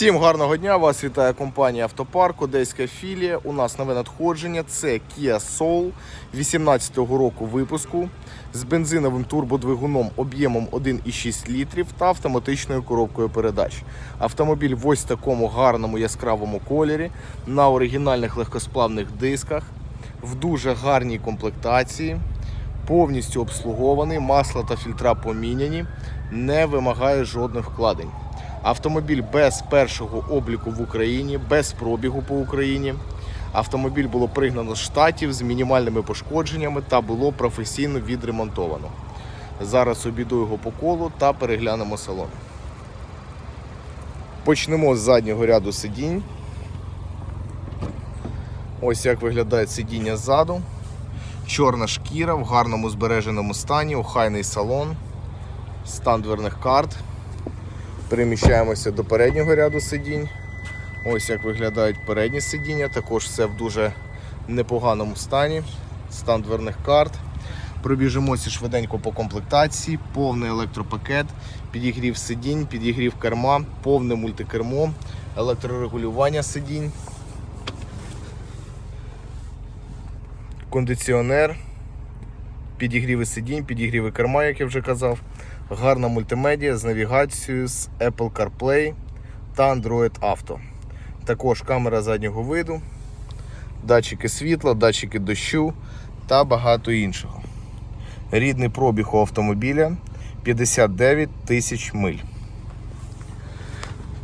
Всім гарного дня! Вас вітає компанія Автопарк, Одеська філія. У нас нове надходження. Це Kia Soul 18-го року випуску з бензиновим турбодвигуном об'ємом 1,6 літрів та автоматичною коробкою передач. Автомобіль в ось такому гарному яскравому кольорі на оригінальних легкосплавних дисках, в дуже гарній комплектації, повністю обслугований, масла та фільтра поміняні, не вимагає жодних вкладень. Автомобіль без першого обліку в Україні, без пробігу по Україні. Автомобіль було пригнано з штатів з мінімальними пошкодженнями та було професійно відремонтовано. Зараз обійду його по колу та переглянемо салон. Почнемо з заднього ряду сидінь. Ось як виглядає сидіння ззаду. Чорна шкіра в гарному збереженому стані, охайний салон, стан дверних карт. Переміщаємося до переднього ряду сидінь. Ось як виглядають передні сидіння, також все в дуже непоганому стані. Стан дверних карт. Пробіжимося швиденько по комплектації, повний електропакет, підігрів сидінь, підігрів керма, повне мультикермо, електрорегулювання сидінь, кондиціонер, підігріви сидінь, підігріви керма, як я вже казав. Гарна мультимедія з навігацією з Apple CarPlay та Android Auto. Також камера заднього виду, датчики світла, датчики дощу та багато іншого. Рідний пробіг у автомобіля 59 тисяч миль.